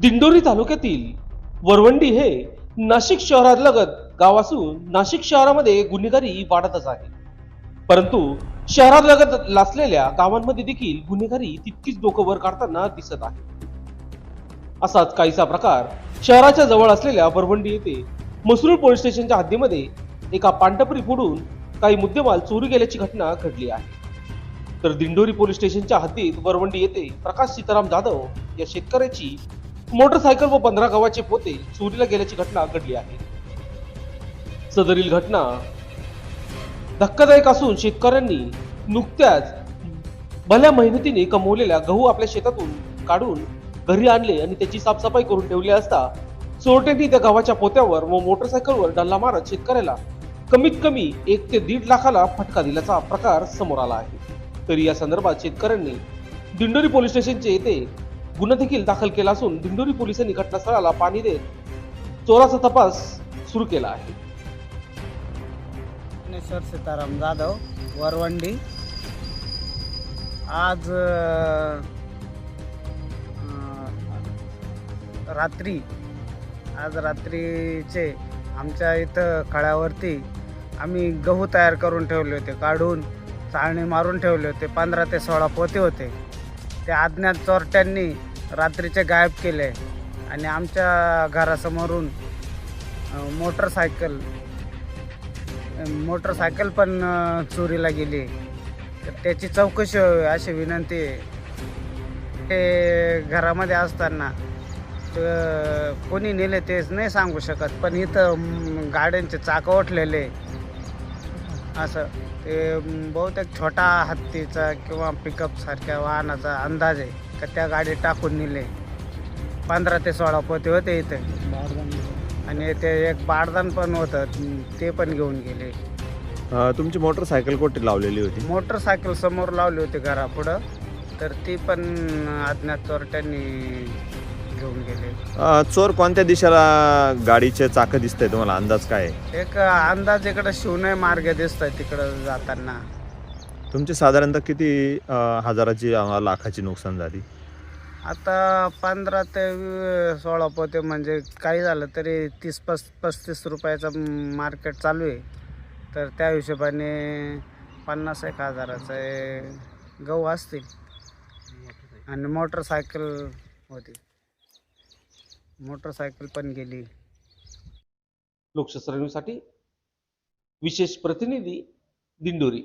दिंडोरी तालुक्यातील वरवंडी हे नाशिक शहरालगत गाव असून नाशिक शहरामध्ये गुन्हेगारी वाढतच आहे. परंतु शहरालगत लासलेल्या गावांमध्ये देखील गुन्हेगारी तितकीच डोकं वर काढताना दिसत आहे. असाच काहीसा प्रकार शहराच्या जवळ असलेल्या वरवंडी येथे मसरूळ पोलीस स्टेशनच्या हद्दीमध्ये एका पांढरपरी फोडून काही मुद्देमाल चोरी गेल्याची घटना घडली आहे. तर दिंडोरी पोलीस स्टेशनच्या हद्दीत वरवंडी येथे प्रकाश सीताराम जाधव या शेतकऱ्याची मोटरसायकल व पंधरा गव्हाचे पोते चोरीला गेल्याची घटना घडली आहे. सदरील घटना धक्कादायक असून शेतकऱ्यांनी नुकत्याच भल्या मेहनतीने कमवलेल्या गहू आपल्या शेतातून काढून घरी आणले आणि त्याची साफसफाई करून ठेवली असता चोरट्यांनी त्या गव्हाच्या पोत्यावर व मोटरसायकलवर डल्ला मारत शेतकऱ्याला कमीत कमी एक ते दीड लाखाला फटका दिल्याचा प्रकार समोर आला आहे. तरी या संदर्भात शेतकऱ्यांनी दिंडोरी पोलीस स्टेशनचे येथे गुन्हा देखील दाखल केला असून दिंडोरी पोलिसांनी घटनास्थळाला पाणी देत चोराचा तपास सुरू केला आहे. ज्ञानेश्वर सीताराम जाधव वरवंडी. आज अ, रात्री आज रात्रीचे आमच्या इथं खळ्यावरती आम्ही गहू तयार करून ठेवले होते काढून चाळणी मारून ठेवले होते पंधरा ते सोळा पोते होते. ते अज्ञात चोरट्यांनी रात्रीचे गायब केले आणि आमच्या घरासमोरून मोटरसायकल मोटरसायकल पण चोरीला गेली. तर त्याची चौकशी व्हावी अशी विनंती आहे. ते घरामध्ये असताना कोणी नेले तेच नाही सांगू शकत पण इथं गाड्यांचे चाकं उठलेले असं ते बहुतेक छोटा हत्तीचा किंवा पिकअपसारख्या वाहनाचा अंदाज आहे. का त्या गाडीत टाकून नेले. पंधरा ते सोळा पोते होते इथे. आणि ते एक बारदान पण होतं ते पण घेऊन गेले. अ, तुमची मोटरसायकल कुठे लावलेली होती? मोटरसायकल समोर लावली होती घरापुढं तर ती पण अज्ञात चोरट्यांनी घेऊन गेले. अ, चोर कोणत्या दिशेला गाडीचे चाक दिसतंय? तुम्हाला अंदाज काय आहे? एक अंदाज इकडं शिवणे मार्ग दिसतोय तिकडं जाताना. तुमची साधारणतः किती अ, हजाराची अ, लाखाची नुकसान झाली? आता पंधरा ते सोळा पोते म्हणजे काही झालं तरी तीस पस पस्तीस रुपयाचं मार्केट चालू आहे. तर त्या हिशोबाने पन्नास एक हजाराचं गहू असतील. आणि मोटरसायकल होती. मोटरसायकल पण गेली. लोकशास्त्र विशेष प्रतिनिधी दिंडोरी.